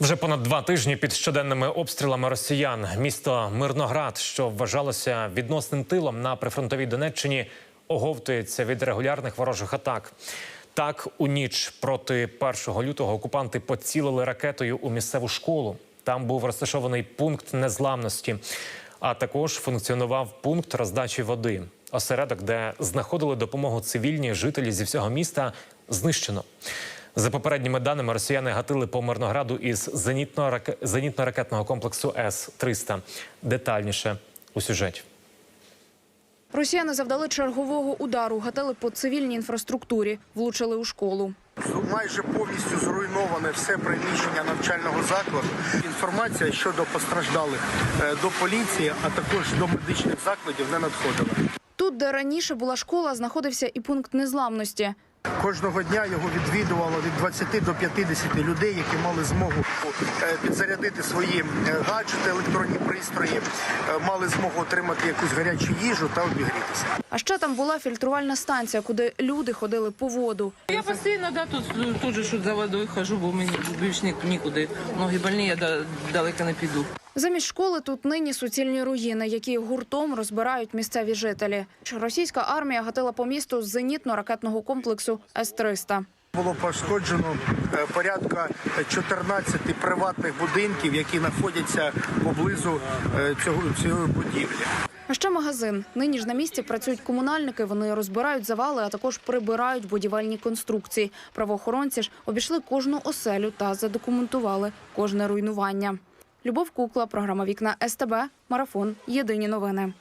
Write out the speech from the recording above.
Вже понад два тижні під щоденними обстрілами росіян місто Мирноград, що вважалося відносним тилом на прифронтовій Донеччині, оговтується від регулярних ворожих атак. Так, у ніч проти 1 лютого окупанти поцілили ракетою у місцеву школу. Там був розташований пункт незламності, а також функціонував пункт роздачі води. Осередок, де знаходили допомогу цивільні жителі зі всього міста, знищено. За попередніми даними, росіяни гатили по Мирнограду із зенітно-раке- зенітно-ракетного комплексу С-300. Детальніше у сюжеті. Росіяни завдали чергового удару, гатили по цивільній інфраструктурі, влучили у школу. Майже повністю зруйноване все приміщення навчального закладу. Інформація щодо постраждалих е, до поліції, а також до медичних закладів не надходила. Тут, де раніше була школа, знаходився і пункт незламності. Кожного дня його відвідувало від 20 до 50 людей, які мали змогу е, підзарядити свої е, гаджети, електронні пристрої, е, мали змогу отримати якусь гарячу їжу та обігрітися. А ще там була фільтрувальна станція, куди люди ходили по воду. Я постійно да, тут, тут же за водою хожу, бо мені більш нікуди. Ноги больні, я да- далеко не піду. Замість школи тут нині суцільні руїни, які гуртом розбирають місцеві жителі. Російська армія гатила по місту з зенітно-ракетного комплексу С-300. Було пошкоджено е, порядка 14 приватних будинків, які знаходяться поблизу е, цього цієї будівлі. А ще магазин. Нині ж на місці працюють комунальники. Вони розбирають завали, а також прибирають будівельні конструкції. Правоохоронці ж обійшли кожну оселю та задокументували кожне руйнування. Любов Кукла, програма Вікна СТБ, марафон. Єдині новини.